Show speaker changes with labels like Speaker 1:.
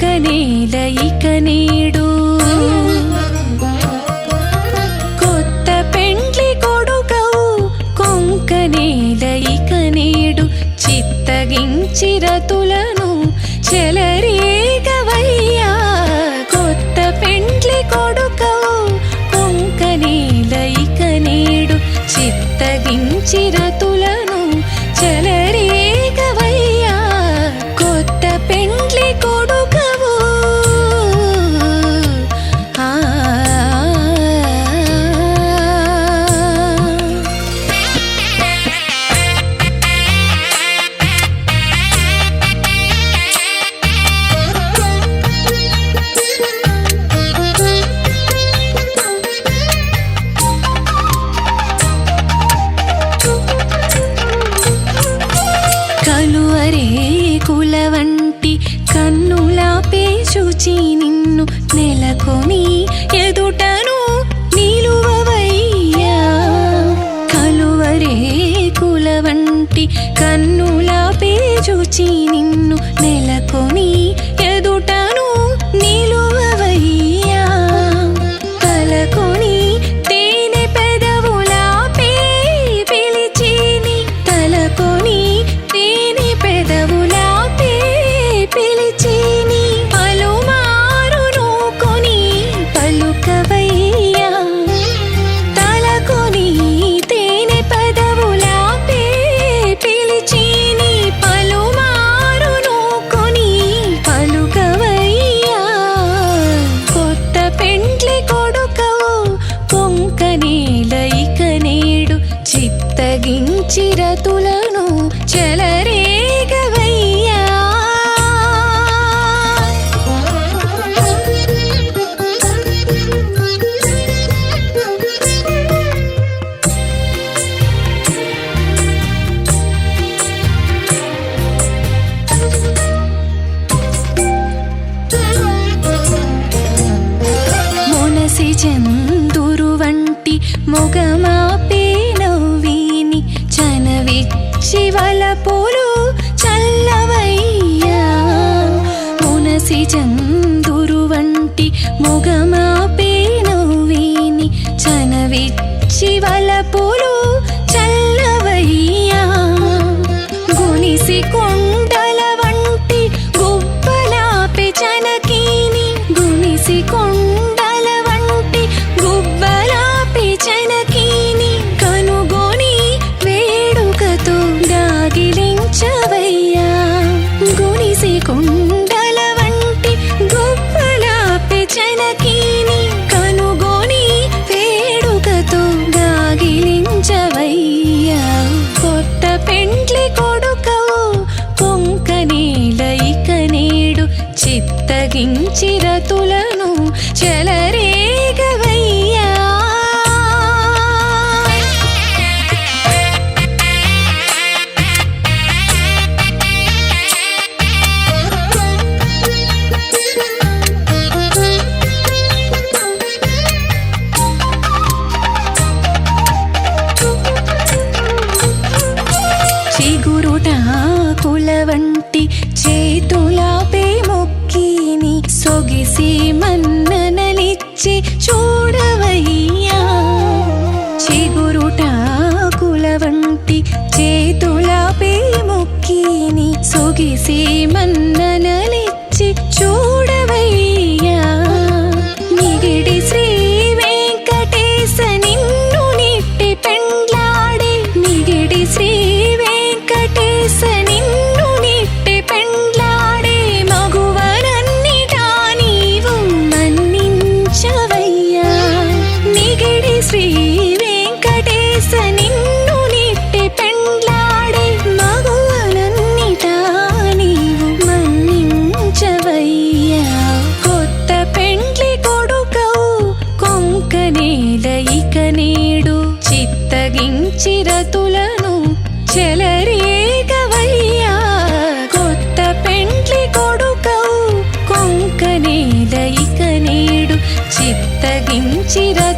Speaker 1: ఒక నేల ఇక నేడు. కొత్త పెండ్లి కొడుకవు కొంక నేల ఇక నేడు. చిత్తగించి రతులను చెలరేగవయ్యా కొత్త పెండ్లి కొడుకవు కొంక నేల ఇక చిత్తగించి రతులను చెలరే నెలకొని ఎదుటను నిలువవయ్యా. కలువరే కుల వంటి కన్నుల పేచుచి నిన్ను చిరతులను చెలరేగవయ్యా. మొనసి చందురు వంటి మొగమా శివల పూలు చల్లవయ్యా. మునసి చందురు వంటి మొగమాపే నవ్విని చనవిచ్చి వలపులు చల్లవయ్యా. గునిసి కొండల వంటి గుబ్బలాపి చనకీని గునిసి కొండ చిత్తగించిరతులను చెలరేగవయ్యా. చిగురుటాకుల చూసి మన్ననలిచ్చి చూడవయ్యా. చిగురుటాకుల వంటి చేతులాపే ముక్కిని సొగిసి మన్న 记得